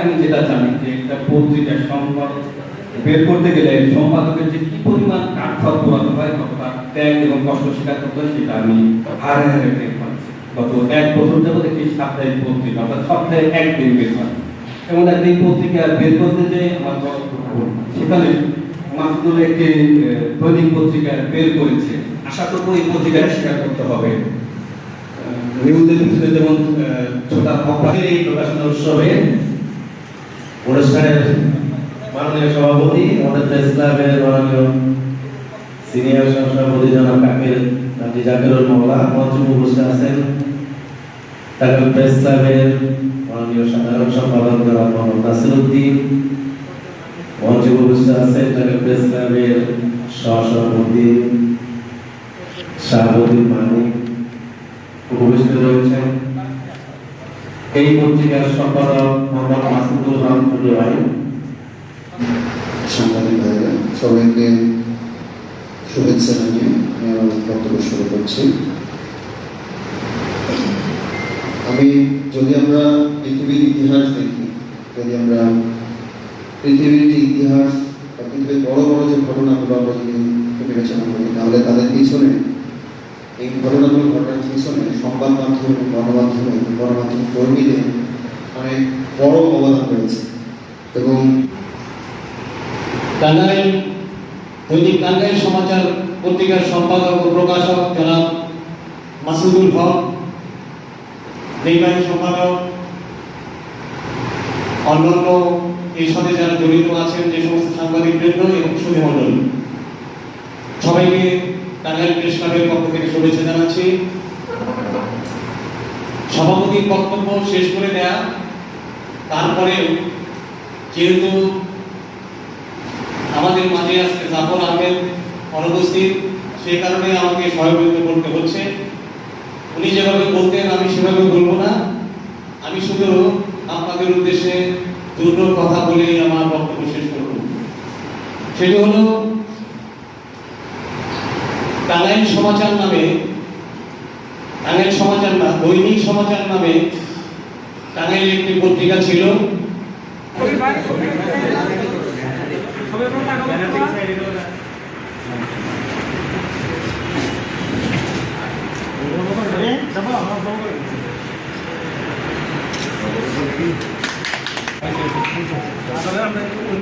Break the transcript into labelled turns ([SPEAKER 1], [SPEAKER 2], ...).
[SPEAKER 1] আমি যেটা জানি যে একটা পত্রিকা সংবাদ বের করতে গেলে সম্পাদকের যে কি পরিমাণ কাঠখড় পোড়াতে হয় কতটা ত্যাগ এবং কষ্ট স্বীকার করতে হয় সেটা আমি হারে হারে টের পাচ্ছি গত এক বছর যাবত একটি সাপ্তাহিক পত্রিকা অর্থাৎ সপ্তাহে একদিন বের হয় এবং একদিন পত্রিকা বের করতে যে আমার সেখানে মাসুদুল একটি দৈনিক পত্রিকা বের করেছে। আশা করব এই পত্রিকাটা স্বীকার করতে হবে। নিউজের পিছনে যেমন ছোটা অপাহের এই প্রকাশনা উৎসবে
[SPEAKER 2] অনুষ্ঠানের মাননীয় সভাপতি প্রেস ক্লাবের মাননীয় সিনিয়র সভাপতি জনাব কাকের নাতি জাকেরুল মোল্লা মঞ্চে উপস্থিত আছেন। ঢাকা প্রেস ক্লাবের মাননীয় সাধারণ সম্পাদক জনাব মোহাম্মদ নাসিরুদ্দিন। মঞ্চে উপস্থিত আছেন ঢাকা রয়েছেন। এই পত্রিকার সম্পাদক মোহাম্মদ
[SPEAKER 3] সবাইকে শুভেচ্ছা জানিয়ে আমি শুরু করছি। আমি যদি আমরা পৃথিবীর ইতিহাস দেখি, যদি আমরা পৃথিবীর যে ইতিহাস বা পৃথিবীর বড় বড় যে ঘটনাগুলো আমরা যদি বিবেচনা করি, তাহলে তাদের পিছনে এই ঘটনাগুলো ঘটার পিছনে সংবাদ মাধ্যম এবং গণমাধ্যম এবং গণমাধ্যম কর্মীদের অনেক বড় অবদান রয়েছে। এবং
[SPEAKER 4] টাঙ্গাইল দৈনিক টাঙ্গাইল সমাচার পত্রিকার সম্পাদক ও প্রকাশক জনাব মাসুদুল হক, নির্বাহী সম্পাদক অন্যান্য এর সাথে যারা জড়িত আছেন, যে সমস্ত সাংবাদিক বৃন্দ এবং সুধী মণ্ডল সবাইকে টাঙ্গাইল প্রেস ক্লাবের পক্ষ থেকে শুভেচ্ছা জানাচ্ছি। সভাপতির বক্তব্য শেষ করে দেয়া। তারপরে যেহেতু আমাদের মাঝে আজকে জাফর আহমেদ অনুপস্থিত সেই কারণে আমাকে সহযোগিতা করতে হচ্ছে। উনি যেভাবে বলতেন, আমি সেভাবে বলব না। আমি শুধু আপনাদের উদ্দেশ্যে দুটো কথা বলেই আমার বক্তব্য শেষ করব। সেটি হলো টাঙ্গাইল সমাচার নামে টাঙ্গাইল সমাচার না, দৈনিক সমাচার নামে টাঙ্গাইল একটি পত্রিকা ছিল। Sandra.